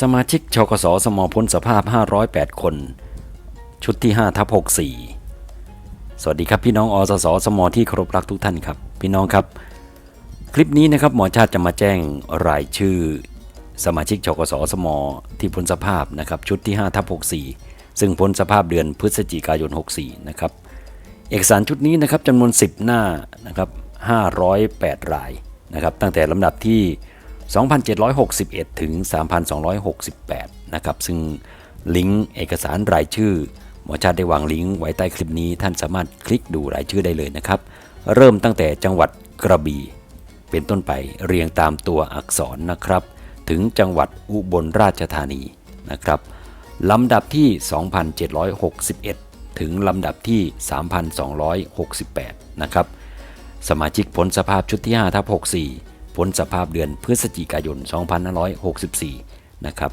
สมาชิกชกสสมพ้นสภาพ 508 คน ชุดที่5ทับ64 สวัสดีครับพี่น้องอสสสมที่เคารพรักทุกท่านครับ พี่น้องครับ คลิปนี้นะครับหมอชาติจะมาแจ้งรายชื่อ สมาชิกชกสสมที่พ้นสภาพนะครับชุดที่5ทับ64 ซึ่งพ้นสภาพเดือนพฤศจิกายน 64 นะครับเอกสารชุดนี้นะครับจำนวน 10 หน้านะครับ508 รายนะครับตั้งแต่ลำดับที่ 2,761 ถึง 3,268 นะครับ ซึ่งลิงก์เอกสารรายชื่อ หมอชาติได้วางลิงก์ไว้ใต้คลิปนี้ ท่านสามารถคลิกดูรายชื่อได้เลยนะครับ เริ่มตั้งแต่จังหวัดกระบี่ เป็นต้นไปเรียงตามตัวอักษรนะครับ ถึงจังหวัดอุบลราชธานีนะครับลำดับที่ 2,761 ถึงลำดับที่ 3,268 นะครับ สมาชิกพ้นสภาพชุดที่5ทับ64 พ้นสภาพเดือนพฤศจิกายน 2564 นะครับ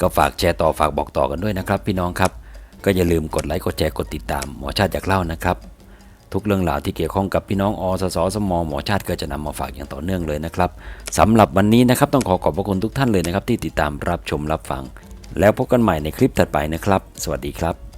ก็ฝากแชร์ต่อฝากบอกต่อกันด้วยนะครับ พี่น้องครับ ก็อย่าลืมกดไลค์กดแชร์กดติดตามหมอชาติอยากเล่านะครับ ทุกเรื่องราวที่เกี่ยวข้องกับพี่น้องอสสสมหมอชาติก็จะนำมาฝากอย่างต่อเนื่องเลยนะครับสำหรับวันนี้นะครับต้องขอขอบพระคุณทุกท่านเลยนะครับ ที่ติดตามรับชมรับฟัง แล้วพบกันใหม่ในคลิปถัดไปนะครับ สวัสดีครับ